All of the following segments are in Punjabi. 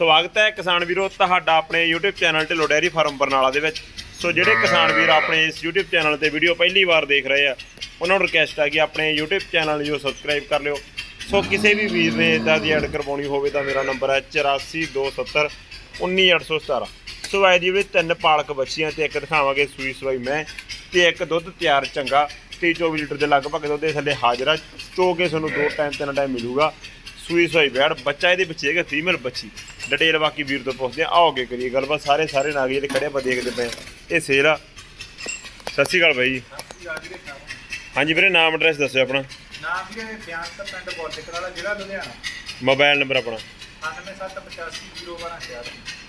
ਸਵਾਗਤ ਹੈ ਕਿਸਾਨ ਵੀਰੋ ਤੁਹਾਡਾ ਆਪਣੇ YouTube channel Dhillon dairy farm Barnala ਦੇ ਵਿੱਚ। ਸੋ ਜਿਹੜੇ ਕਿਸਾਨ ਵੀਰ ਆਪਣੇ ਇਸ YouTube ਚੈਨਲ ਤੇ ਵੀਡੀਓ ਪਹਿਲੀ ਵਾਰ ਦੇਖ ਰਹੇ ਆ, ਉਹਨਾਂ ਨੂੰ ਰਿਕਵੈਸਟ ਆ ਕਿ ਆਪਣੇ YouTube ਚੈਨਲ ਨੂੰ ਸਬਸਕ੍ਰਾਈਬ ਕਰ ਲਿਓ। ਸੋ ਕਿਸੇ ਵੀ ਵੀਰ ਨੇ ਇਦਾਂ ਦੀ ਐਡ ਕਰਵਾਉਣੀ ਹੋਵੇ ਤਾਂ ਮੇਰਾ ਨੰਬਰ ਹੈ 8427 19817 ਸੋ ਐ ਜੀ ਵਿੱਚ ਤਿੰਨ ਪਾਲਕ ਬੱਚੀਆਂ ਤੇ ਇੱਕ ਦਿਖਾਵਾਂਗੇ ਸੂਈ ਸਵਾਈ ਮੈਂ ਤੇ ਇੱਕ ਦੁੱਧ ਤਿਆਰ ਚੰਗਾ 30 24 ਲੀਟਰ ਦੇ ਲਗਭਗ ਦੁੱਧ ਦੇ ਥੱਲੇ ਹਾਜ਼ਰ ਆ। ਚੋ ਕੇ ਤੁਹਾਨੂੰ ਦੋ ਟਾਈਮ ਤਿੰਨ ਟਾਈਮ ਮਿਲੂਗਾ। ਸੂਈ ਸਵਾਈ ਬੈੜ ਬੱਚਾ ਇਹਦੇ ਵਿੱਚ ਹੈਗਾ ਫੀਮੇਲ ਬੱਚੀ। ਡਿਟੇਲ ਬਾਕੀ ਵੀਰ ਤੋਂ ਪੁੱਛਦੇ ਆ ਆਓਗੇ ਕਰੀਏ ਗੱਲਬਾਤ। ਸਾਰੇ ਸਾਰੇ ਨਾਗ ਜਿਹੜੇ ਖੜੇ ਆਪਾਂ ਦੇਖਦੇ ਪਏ ਆ ਇਹ ਸੇਲ ਆ ਸਤਿ ਸ਼੍ਰੀ ਅਕਾਲ ਬਾਈ ਜੀ। ਹਾਂਜੀ ਵੀਰੇ ਨਾਮ ਐਡਰੈਸ ਦੱਸਿਓ ਆਪਣਾ। ਨਾਮ ਵੀਰੇ ਬਿਆਨ ਤਾਂ ਪਿੰਡ ਬੋਲੇਕਰ ਵਾਲਾ ਜ਼ਿਲ੍ਹਾ ਲੁਧਿਆਣਾ। ਮੋਬਾਈਲ ਨੰਬਰ ਆਪਣਾ। 9785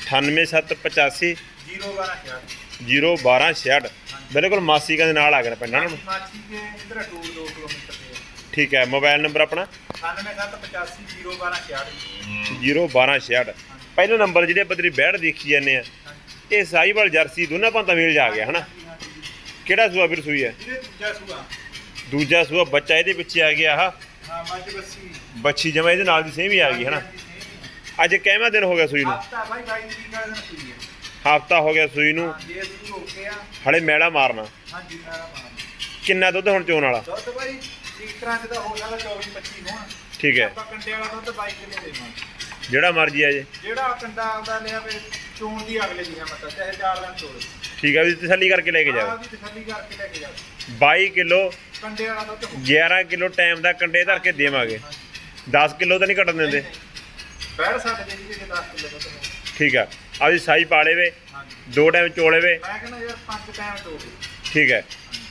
98785 01266 01266 ਬਿਲਕੁਲ ਮਾਸੀ ਕਾ ਦੇ ਨਾਲ ਆ ਗਿਆ ਪਿੰਡ ਨਾ ਮਾਚੀ ਦੇ ਇਧਰ ਟੂਰ 2 ਕਿਲੋਮੀਟਰ ਤੇ ਠੀਕ ਹੈ ਮੋਬਾਈਲ ਨੰਬਰ ਆਪਣਾ? 9785 01266 01266 ਪਹਿਲਾ ਨੰਬਰ ਜਿਹੜੇ ਆਪਾਂ ਤੇਰੀ ਬੈੜ ਦੇਖੀ ਜਾਂਦੇ ਆ ਇਹ ਸਾਈਵਾਲ ਜਰਸੀ ਦੋਨਾਂ ਪੰਤਾਂ ਮੇਲ ਜਾ ਗਿਆ ਹਨਾ? ਕਿਹੜਾ ਸੂਆ ਵੀਰ ਸੂਈ ਹੈ? ਦੂਜਾ ਸੂਆ। ਬੱਚਾ ਇਹਦੇ ਪਿੱਛੇ ਆ ਗਿਆ ਆਹ। ਬੱਚੀ ਜਮਾ ਇਹਦੇ ਨਾਲ ਦੀ ਸੇਮ ਹੀ ਆ ਗਈ ਹਨਾ? ਅੱਜ ਕਿੰਨਾ ਦਿਨ ਹੋ ਗਿਆ ਸੂਈ ਨੂੰ? ਹਫਤਾ ਹੈ। ਹਫਤਾ ਹੋ ਗਿਆ ਸੂਈ ਨੂੰ। ਹਲੇ ਮੈਲਾ ਮਾਰਨਾ। ਕਿੰਨਾ ਦੁੱਧ ਹੁਣ ਚੋਣ ਵਾਲਾ? ਦੁੱਧ ਠੀਕ ਹੋ ਸਕਦਾ 24 25 ਹੋਣ। ਠੀਕ ਹੈ। ਆਪਾਂ ਕੰਡੇ ਵਾਲਾ ਦੁੱਧ 22 ਕਿਲੋ ਦੇਵਾਂਗੇ। ਜਿਹੜਾ ਮਰਜ਼ੀ ਆ ਜੇ। ਜਿਹੜਾ ਕੰਡਾ ਆਉਂਦਾ ਲਿਆ ਵੇ ਚੋਣ ਦੀ ਅਗਲੇ ਦੀਆਂ ਮਤਲਬ ਚਾਹੇ 4 ਦਿਨ ਤੋੜ ਠੀਕ ਹੈ ਵੀ ਤਸੱਲੀ ਕਰਕੇ ਲੈ ਕੇ ਆਹ ਜਾਓ ਵੀ ਤਸੱਲੀ ਕਰਕੇ ਲੈ ਕੇ ਜਾਓ। 22 ਕਿਲੋ ਕੰਡੇ ਵਾਲਾ ਦੁੱਧ ਹੋ 11 ਕਿਲੋ ਟਾਈਮ ਦਾ ਕੰਡੇ ਧਰ ਕੇ ਦੇਵਾਂਗੇ। 10 ਕਿਲੋ ਤਾਂ ਨਹੀਂ ਘਟਣ ਦਿੰਦੇ। ਬੈੜ ਸਾਡੇ ਦੇ ਜੀ 10 ਕਿਲੋ ਦੁੱਧ ਹੋ ਠੀਕ ਆ। ਆਪਦੀ ਸਾਈ ਪਾਲੇ ਵੇ। ਹਾਂਜੀ। ਦੋ ਟਾਈਮ ਚੋਲੇ ਵੇ। ਮੈਂ ਕਹਿੰਦਾ ਯਾਰ ਪੰਜ ਟਾਈਮ ਤੋੜ ਠੀਕ ਹੈ।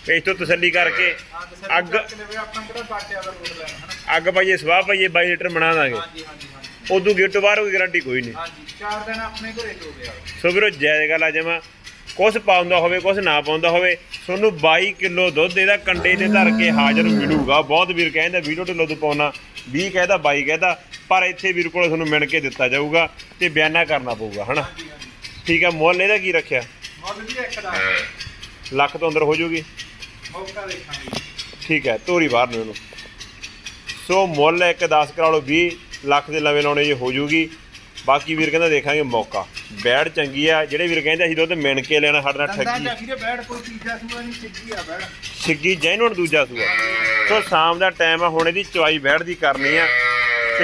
ਇਸ ਤੋਂ ਤਸੱਲੀ ਕਰਕੇ ਹਾਂ ਅੱਗ- ਅੱਗ ਪਾਈਏ ਸਵਾਹ ਪਾਈਏ 22 ਲੀਟਰ ਬਣਾ ਦਾਂਗੇ। ਉਦੋਂ ਗੇਟ ਤੋਂ ਬਾਹਰ ਕੋਈ ਗਾਰੰਟੀ ਕੋਈ ਨਹੀਂ। ਹਾਂਜੀ ਚਾਰ ਦਿਨ ਆਪਣੇ ਘਰੇ ਹੋ ਗਿਆ। ਸੋ ਵੀਰੋ ਜਾਇਜ਼ ਗੱਲ ਆ ਜਮਾ। ਕੁਛ ਪਾਉਂਦਾ ਹੋਵੇ ਕੁਛ ਨਾ ਪਾਉਂਦਾ ਹੋਵੇ ਤੁਹਾਨੂੰ 22 ਕਿਲੋ ਦੁੱਧ ਇਹਦਾ ਕੰਡੇ ਤੇ ਧਰ ਕੇ ਹਾਜ਼ਰ ਮਿਲੂਗਾ। ਬਹੁਤ ਵੀਰ ਕਹਿੰਦਾ ਵੀਡੀਓ ਢਿੱਲੋਂ ਤੋਂ ਪਾਉਣਾ। 20 ਕਹਿੰਦਾ 22 ਕਹਿੰਦਾ ਪਰ ਇੱਥੇ ਵੀਰ ਕੋਲ ਤੁਹਾਨੂੰ ਮਿਣ ਕੇ ਦਿੱਤਾ ਜਾਊਗਾ ਤੇ ਬਿਆਨਾ ਕਰਨਾ ਪਊਗਾ ਹਨਾ? ਠੀਕ ਆ ਮੁੱਲ ਇਹਦਾ ਕੀ ਰੱਖਿਆ? ਮੁੱਲ ਵੀ ਇੱਕ ਦਾ। ਲੱਖ ਤੋਂ ਅੰਦਰ ਹੋ ਜਾਊਗੀ ਮੌਕਾ ਦੇਖਾਂਗੇ ਠੀਕ ਹੈ ਧੋਰੀ ਬਾਹਰ ਨੂੰ ਇਹਨੂੰ। ਸੋ ਮੁੱਲ ਇੱਕ 10 ਕਰਾ ਲਓ 20 ਲੱਖ ਦੇ ਲਵੇ ਲਾਉਣੇ ਜੇ ਹੋ ਜੂਗੀ। ਬਾਕੀ ਵੀਰ ਕਹਿੰਦਾ ਦੇਖਾਂਗੇ ਮੌਕਾ। ਬੈੜ ਚੰਗੀ ਆ ਜਿਹੜੇ ਵੀਰ ਕਹਿੰਦੇ ਅਸੀਂ ਦੁੱਧ ਮਿਣ ਕੇ ਲੈਣਾ ਸਾਡੇ ਨਾਲ ਦੰਦਾਂ ਠੱਗੀ ਵੀਰੇ ਬੈੜ ਕੋਈ ਤੀਜਾ ਸੂਆ ਨਹੀਂ ਸਿੱਧੀ ਆ ਬੈੜ। ਸਿੱਗੀ ਜੈਨੂਨ ਦੂਜਾ ਸੂਆ। ਸੋ ਸ਼ਾਮ ਦਾ ਟਾਈਮ ਆ ਹੁਣ ਇਹਦੀ ਚਵਾਈ ਬੈੜ ਦੀ ਕਰਨੀ ਆ।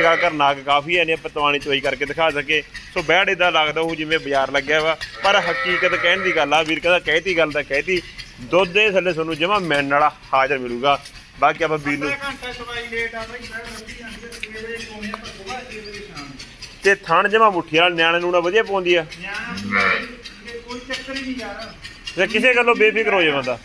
ਗੱਲ ਕਰ ਨਾਗ ਕਾਫੀ ਐ ਨੇ ਪਤਵਾਨੀ ਚਵਾਈ ਕਰਕੇ ਦਿਖਾ ਸਕੇ। ਸੋ ਬੈੜ ਇਦਾਂ ਲੱਗਦਾ ਉਹ ਜਿਵੇਂ ਬਾਜ਼ਾਰ ਲੱਗਿਆ ਵਾ। ਪਰ ਹਕੀਕਤ ਕਹਿਣ ਦੀ ਗੱਲ ਆ ਵੀਰ ਕਹਿੰਦਾ ਕਹਿਤੀ ਗੱਲ ਤਾਂ ਕਹਿਤੀ। ਦੁੱਧ ਦੇ ਥੱਲੇ ਤੁਹਾਨੂੰ ਜਮਾ ਮਿਲਣ ਵਾਲਾ ਹਾਜ਼ਰ ਮਿਲੂਗਾ। ਬਾਕੀ ਆਪਾਂ ਵੀਰ ਨੂੰ ਅੱਧਾ ਘੰਟਾ ਸਵਾਈ ਲੇਟ ਆ ਬਈ ਬੈੜ ਵੱਡੀ ਜਾਂਦੀ ਹੈ 6 ਵਜੇ ਕੋਨੇ ਪਰ ਸੁਬਾਹ 6 ਵਜੇ ਸ਼ਾਮ ਨੂੰ। ਤੇ ਥਣ ਜਮਾ ਮੁੱਠੀ ਵਾਲਾ ਨਿਆਣੇ ਨੂੰ ਨਾ ਵਧੀਆ ਪਾਉਂਦੀ ਆ। ਕੋਈ ਚੱਕਰ ਹੀ ਨਹੀਂ ਯਾਰ। ਤੇ ਕਿਸੇ ਗੱਲੋਂ ਬੇਫਿਕਰ ਹੋ ਜਾਏ ਬੰਦਾ।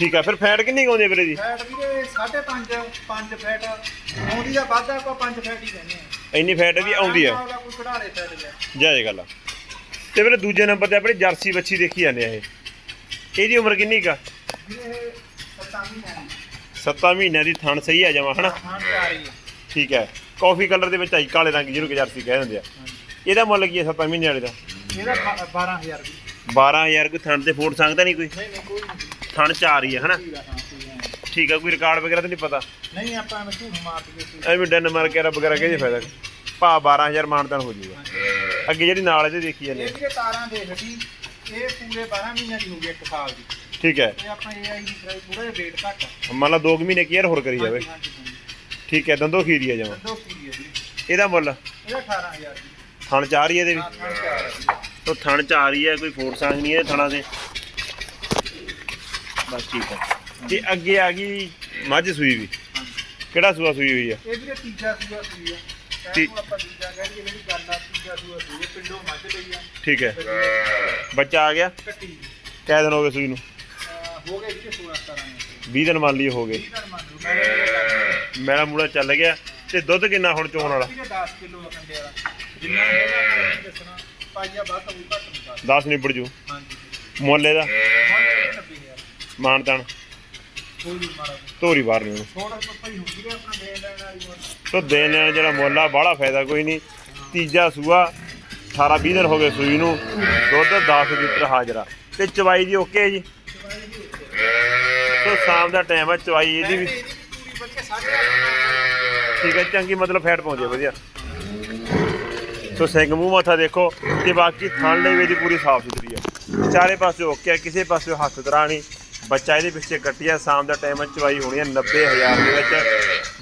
ਠੀਕ ਆ ਫਿਰ ਫੈਟ ਕਿੰਨੀ ਕੁ ਆਉਂਦੀ ਵੀਰੇ ਦੀ ਫੈਟ ਵੀਰੇ 5.5 5 ਫੈਟ। ਆਉਂਦੀ ਆ ਵਾਧਾ ਆਪਾਂ 5 ਫੈਟ ਹੀ ਕਹਿੰਦੇ ਆ। ਇੰਨੀ ਫੈਟ ਵੀ ਆਉਂਦੀ ਆ। ਅਗਲਾ ਕੋਈ ਕਢਾਲੇ ਫੈਟ ਲਿਆ। ਜਾਇਜ਼ ਗੱਲ ਆ ਤੇ ਵੀਰੇ ਦੂਜੇ ਨੰਬਰ ਤੇ ਆਪਣੀ ਜਰਸੀ ਬੱਚੀ ਦੇਖੀ ਜਾਂਦੇ ਆ ਇਹ। ਇਹਦੀ ਉਮਰ ਕਿੰਨੀ ਕਾ ਵੀਰੇ ਇਹ ਸਤਾਵੀਂ ਹੈ 7 ਮਹੀਨਿਆਂ ਦੀ ਥਣ ਸਹੀ ਆ ਜਾਵਾ ਹਨਾ? ਹਾਂ ਤੇ ਆ। ਰਹੀ ਹੈ ਠੀਕ ਹੈ ਕਾਫੀ ਕਲਰ ਦੇ ਵਿੱਚ ਆਈ ਕਾਲੇ ਰੰਗ ਜਿਹਨੂੰ ਕਿ ਜਰਸੀ ਕਹਿ ਦਿੰਦੇ ਆ। ਇਹਦਾ ਮੁੱਲ ਕੀ ਹੈ 7 ਮਹੀਨੇ ਵਾਲੇ ਦਾ? ਇਹਦਾ 12000 ਵੀ 12000 ਕੋਈ ਥਣ ਤੇ ਫੋੜ ਸੰਗਦਾ ਨਹੀਂ ਕੋਈ? ਨਹੀਂ ਨਹੀਂ ਕੋਈ ਨਹੀਂ। ਥਣ ਹੀ ਆ ਹਨਾ? ਆ ਹਾਂ ਕੋਈ ਹੈ। ਠੀਕ ਆ ਕੋਈ ਰਿਕਾਰਡ ਵਗੈਰਾ ਤਾਂ ਨਹੀਂ ਪਤਾ? ਨਹੀਂ ਆਪਾਂ ਨੂੰ ਝੂਠ ਮਾਰ ਕੇ ਸੀ ਐਵੇਂ ਡੈਨ ਮਾਰ ਕੇ ਰ ਵਗੈਰਾ ਕਿਹਦੇ ਫਾਇਦਾ ਭਾ 12000 ਮਾਨਤਾਨ ਹੋ ਜਾਊਗਾ। ਅੱਗੇ ਜਿਹੜੀ ਨਾਲ ਇਹਦੇ ਦੇਖੀ ਜਾਂਦੇ ਇਹ ਤਾਰਾਂ ਦੇਖ ਜੀ ਇਹ ਪੂਰੇ 12 ਮਹੀਨਿਆਂ ਦੀ ਹੋ ਗਈ ਇੱਕ ਸਾਲ ਦੀ। ਠੀਕ ਹੈ। ਤੇ ਆਪਾਂ ਇਹ ਆਈ ਦੀ ਕਰਾਈ ਥੋੜਾ ਜਿਹਾ ਰੇਟ ਘੱਟ ਆ। ਮੰਨ ਲਾ 2 ਮਹੀਨੇ ਕੇਅਰ ਹੋਰ ਕਰੀ ਜਾਵੇ। ਠੀਕ ਹੈ ਦੰਦੋ ਖੀਰੀ ਆ ਜਾਵਾ ਦੋ ਕੀ ਹੈ ਜੀ। ਇਹਦਾ ਮੁੱਲ? ਇਹਦਾ 18000 ਦੀ ਥਣ ਚਾਰ ਹੀ ਇਹਦੇ ਵੀ? ਹਾਂ ਹਾਂ ਹੈ। ਜੀ। ਥਣ ਚਾਰ ਹੀ ਹੈ ਕੋਈ ਸੰਗ ਨਹੀਂ ਇਹ ਥਣਾ ਦੇ ਬਸ ਠੀਕ ਹੈ। ਤੇ ਅੱਗੇ ਆ ਗਈ ਮੱਝ ਸੂਈ ਵੀ। ਕਿਹੜਾ ਸੂਆ ਸੂਈ ਹੋਈ ਆ? ਇਹ ਵੀ ਤੀਜਾ ਸੂਆ ਸੂਈ ਆ। ਤੀ- ਕਹਿੰਦੇ ਆਪਾਂ ਤੀਜਾ ਕਹਿੰਦੇ ਜਿਹੜੀ ਗੱਲ ਆ ਤੀਜਾ ਸੂਆ ਸੂਈ ਆ, ਪਿੰਡੋਂ ਮੱਝ ਲਈ ਆ। ਠੀਕ ਹੈ। ਬੱਚਾ ਆ ਗਿਆ? ਕੱਟੀ। ਦਿਨ ਹੋ ਗਏ ਸੂਈ ਨੂੰ? ਅਹ ਹੋ ਗਏ ਜੀ 16 17 ਨੇ 20 ਦਿਨ ਮੰਨ ਲਈ ਹੋ ਗਏ। 20 ਦਿਨ ਮੰਨ ਲਓ ਮੈਂ ਇਹ ਮੇਰਾ ਮੂਲਾ ਚੱਲ ਗਿਆ। ਤੇ ਦੁੱਧ ਕਿੰਨਾ ਹੁਣ ਚੋਣ ਵਾਲਾ? 10 ਕਿਲੋ ਆ ਕੰਡੇ ਵਾਲਾ। ਜਿੰਨਾ ਹੈਗਾ ਮੈਂ ਦੱਸਣਾ ਪਾਈਆ ਬਾਤ ਹੋਊ ਘੱਟ ਨਹੀਂ ਕਰ 10 ਨਿਬੜ ਜੂ। ਹਾਂਜੀ। ਮੁੱਲ ਇਹਦਾ? ਹੁਣ 90000 ਮਾਨਤਾਨ ਕੋਈ ਨਹੀਂ ਮਾਰਾ ਧੋਰੀ ਬਾਹਰ ਨਹੀਂ। ਉਹਨੂੰ ਥੋੜਾ ਪੱਪਾ ਹੀ ਹੁੰਦੀ ਹੈ ਆਪਣਾ ਦੇਣ ਲੈਣ ਵਾਲੀ ਹੁਣ ਸੋ ਦੇਣ ਲੈਣ ਜਿਹੜਾ ਮੁੱਲ ਆ, ਬਾਹਲਾ ਫਾਇਦਾ, ਕੋਈ ਨਹੀਂ। ਤੀਜਾ ਸੂਆ 18 20 ਦਿਨ ਹੋ ਗਏ ਸੂਈ ਨੂੰ। ਦੁੱਧ 10 ਲੀਟਰ ਹਾਜ਼ਰਾ ਤੇ ਚਵਾਈ ਦੀ ਓਕੇ ਜੀ? ਸੋ ਸ਼ਾਮ ਦਾ ਟਾਈਮ ਆ, ਚਵਾਈ ਇਹਦੀ ਵੀ। ਇਹਦੀ ਵੀ ਪੂਰੀ ਬੱਚੇ 8.5 ਠੀਕ ਹੈ ਚੰਗੀ ਮਤਲਬ ਫੈਟ ਪਾਉਂਦੀ ਵਧੀਆ। ਸੋ ਸਿੰਘ ਮੂੰਹ ਮੱਥਾ ਦੇਖੋ, ਤੇ ਬਾਕੀ ਥਣ ਵੀ ਇਹਦੀ ਪੂਰੀ ਸਾਫ਼ ਸੁਥਰੀ ਹੈ ਚਾਰੇ ਪਾਸੇ ਓਕੇ ਹੈ ਕਿਸੇ ਪਾਸੇ ਹੱਥ ਤਰਾ ਨਹੀਂ। ਬੱਚਾ ਇਹਦੇ ਪਿੱਛੇ ਕੱਟਿਆ ਸ਼ਾਮ ਦਾ ਟਾਈਮ ਚਵਾਈ ਹੋਣੀ ਹੈ 90000 ਦੇ ਵਿੱਚ।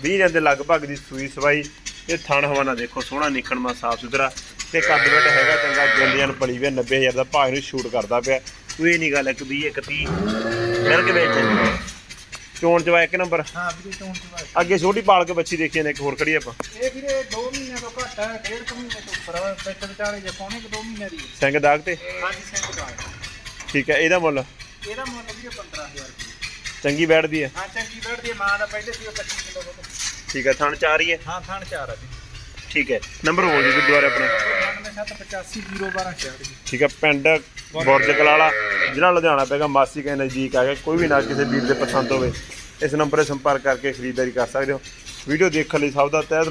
20 ਦਿਨ ਦੇ ਲਗਭਗ ਦੀ ਸੂਈ ਸਵਾਈ। ਇਹ ਥਣ ਹਵਾਨਾ ਦੇਖੋ ਸੋਹਣਾ ਨਿਕਣਮਾ ਸਾਫ਼ ਸੁਥਰਾ। ਤੇ ਕੱਦ ਵੱਟ ਹੈਗਾ ਚੰਗਾ ਜਿੰਦਿਆਂ ਨੂੰ ਪਲੀ ਵੀ 90000 ਦਾ ਭਾਅ ਨੂੰ ਸ਼ੂਟ ਕਰਦਾ ਪਿਆ। ਕੋਈ ਇਹ ਨਹੀਂ ਗੱਲ ਇੱਕ 20 ਇੱਕ 30 ਮਿਲ ਕੇ ਵੇਚ। ਚੋਣ ਚਵਾ ਇੱਕ ਨੰਬਰ। ਹਾਂ ਵੀਰੇ ਚੋਣ ਚ ਬਾਅਦ ਅੱਗੇ ਛੋਟੀ ਪਾਲ ਕੇ ਬੱਚੀ ਦੇਖੀ ਨੇ ਇੱਕ ਹੋਰ ਖੜੀ ਆਪਾਂ। ਇਹ ਵੀਰੇ 2 ਮਹੀਨਿਆਂ ਤੋਂ ਘੱਟ ਹੈ ਡੇਢ ਕੁ ਮਹੀਨੇ ਤੋਂ ਉੱਪਰ ਹੈ ਪੈਟ ਵਿਚਾਲੇ ਜੇ ਪੌਣੇ ਕਿ 2 ਮਹੀਨਿਆਂ ਦੀ। ਸਿੰਘ ਦਾਗ ਤੇ? ਹਾਂਜੀ ਸਿੰਘ ਦਾ ਠੀਕ ਹੈ ਇਹਦਾ ਮੁੱਲ? ਇਹਦਾ ਮੁੱਲ ਵੀਰੇ 15000 ਰੁਪਏ। ਚੰਗੀ ਬੈਠਦੀ ਹੈ? ਹਾਂ ਚੰਗੀ ਬੈਠਦੀ ਹੈ ਮਾਂ ਦਾ ਪਹਿਲੇ ਸੀ ਉਹ 25 ਕਿਲੋ ਦੁੱਧ ਠੀਕ ਹੈ ਥਣ ਚਾਰ ਹੀ ਹੈ? ਹਾਂ ਥਣ ਚਾਰ ਹੈ ਜੀ। ਠੀਕ ਹੈ ਨੰਬਰ ਬੋਲ ਦਿਓ ਜੀ ਦੁਬਾਰਾ ਆਪਣਾ। 9785 ਠੀਕ ਹੈ ਪਿੰਡ ਬੁਰਜ ਕਲਾਲਾ ਜ਼ਿਲ੍ਹਾ ਲੁਧਿਆਣਾ ਪੈਗਾ ਮਾਸੀ ਕੇ ਨਜ਼ਦੀਕ ਆ ਗਿਆ ਕੋਈ ਵੀ ਨਾ ਕਿਸੇ ਵੀਰ ਦੇ ਪਸੰਦ ਹੋਵੇ ਇਸ ਨੰਬਰ 'ਤੇ ਸੰਪਰਕ ਕਰਕੇ ਖਰੀਦਦਾਰੀ ਕਰ ਸਕਦੇ ਹੋ। ਵੀਡੀਓ ਦੇਖਣ ਲਈ ਸਭ ਦਾ ਤਹਿ